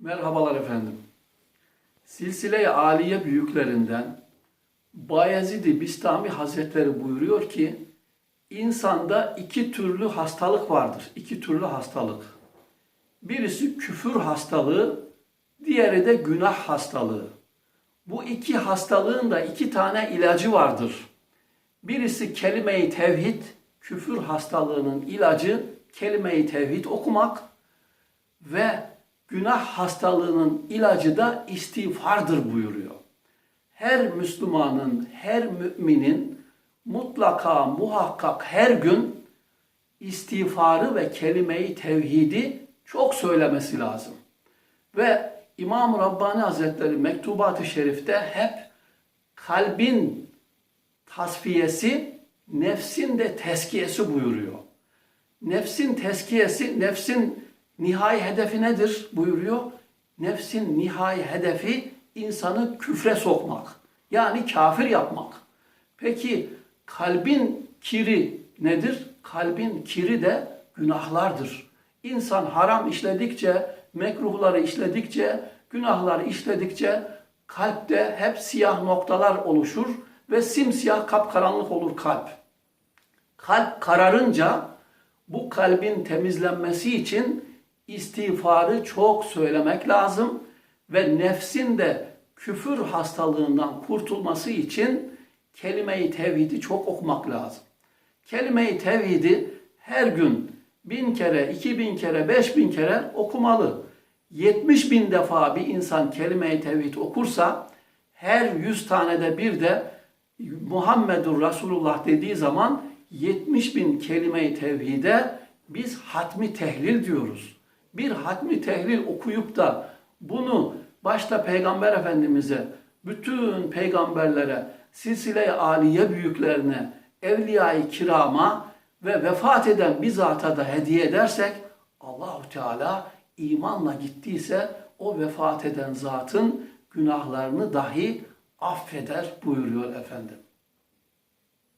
Merhabalar efendim. Silsile-i Aliye büyüklerinden Bayezid-i Bistami Hazretleri buyuruyor ki insanda iki türlü hastalık vardır. İki türlü hastalık. Birisi küfür hastalığı, diğeri de günah hastalığı. Bu iki hastalığın da iki tane ilacı vardır. Birisi kelime-i tevhid, küfür hastalığının ilacı kelime-i tevhid okumak ve günah hastalığının ilacı da istiğfardır buyuruyor. Her Müslümanın, her müminin mutlaka muhakkak her gün istiğfarı ve kelime-i tevhidi çok söylemesi lazım. Ve İmam Rabbani Hazretleri Mektubat-ı Şerif'te hep kalbin tasfiyesi, nefsin de teskiyesi buyuruyor. Nefsin teskiyesi, nefsin nihai hedefi nedir buyuruyor. Nefsin nihai hedefi insanı küfre sokmak. Yani kafir yapmak. Peki kalbin kiri nedir? Kalbin kiri de günahlardır. İnsan haram işledikçe, mekruhları işledikçe, günahları işledikçe kalpte hep siyah noktalar oluşur ve simsiyah kapkaranlık olur kalp. Kalp kararınca bu kalbin temizlenmesi için istiğfarı çok söylemek lazım ve nefsin de küfür hastalığından kurtulması için kelime-i tevhidi çok okumak lazım. Kelime-i tevhidi her gün bin kere, iki bin kere, beş bin kere okumalı. 70 bin defa bir insan kelime-i tevhid okursa her 100 tanede bir de Muhammedur Resulullah dediği zaman 70 bin kelime-i tevhide biz hatmi tehlil diyoruz. Bir hatmi tehlil okuyup da bunu başta Peygamber Efendimiz'e, bütün peygamberlere, silsile-i aliye büyüklerine, evliya-i kirama ve vefat eden bir zata da hediye edersek Allahu Teala imanla gittiyse o vefat eden zatın günahlarını dahi affeder buyuruyor efendim.